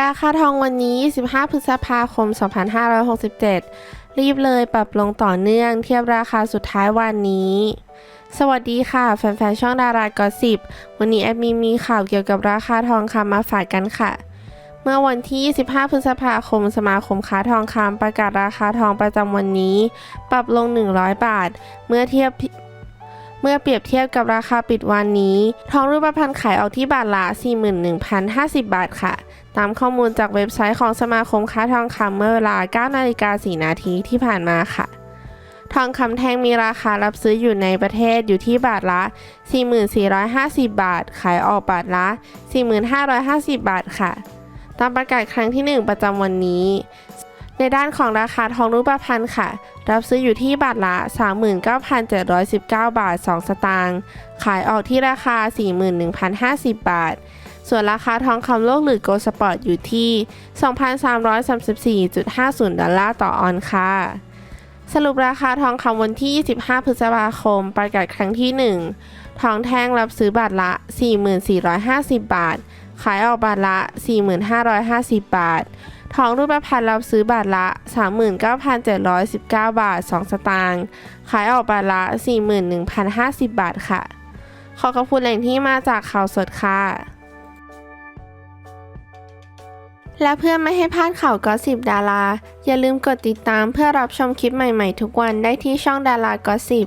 ราคาทองวันนี้ 25 พฤษภาคม 2567 รีบเลยปรับลงต่อเนื่องเทียบราคาสุดท้ายวันนี้ สวัสดีค่ะ แฟนๆ ช่องดารากอสิบวันนี้แอดมินมีข่าวเกี่ยวกับราคาทองคำมาฝากกันค่ะ เมื่อวันที่ 25 พฤษภาคม สมาคมค้าทองคำประกาศราคาทองประจำวันนี้ ปรับลง 100 บาท เมื่อเทียบ มื่อเปรียบเทียบกับราคาปิดวันนี้ ทองรูปพรรณขายออกที่บาทละ 41,050 บาทค่ะ ตามข้อมูลจากเว็บไซต์ของสมาคมค้าทองคำเมื่อเวลา 9 นาฬิกา 4 นาทีที่ผ่านมาค่ะทองคำแท่งมีราคารับซื้ออยู่ในประเทศอยู่ที่บาทละ 4450 บาท ขายออกบาทละ 4550 บาทค่ะ ตามประกาศครั้งที่ 1 ประจำวันนี้ ในด้านของราคาทองรูปพรรณค่ะ รับซื้ออยู่ที่บาทละ 39,719 บาท 2 สตางค์ ขายออกที่ราคา 41,050 บาท ส่วนราคาทองคำโลกหรือโกลสปอร์ตอยู่ที่ 2,334.50 ดอลลาร์ต่อออนค่ะ สรุปราคาทองคำวันที่ 25 พฤษภาคม ประกาศครั้งที่ 1 ทองแท่งรับซื้อบาทละ 4450 บาท ขายออกบาทละ 4550 บาท ทองรูปพรรณรับซื้อบาทละ 39,719 บาท 2 สตางค์ ขายออกบาทละ 41,050 บาทค่ะ ขอขอบคุณแหล่งที่มาจากข่าวสดค่ะ และเพื่อไม่ให้พลาดข่าวก็สิบดารา อย่าลืมกดติดตามเพื่อรับชมคลิปใหม่ๆ ทุกวันได้ที่ช่องดารากอสิบ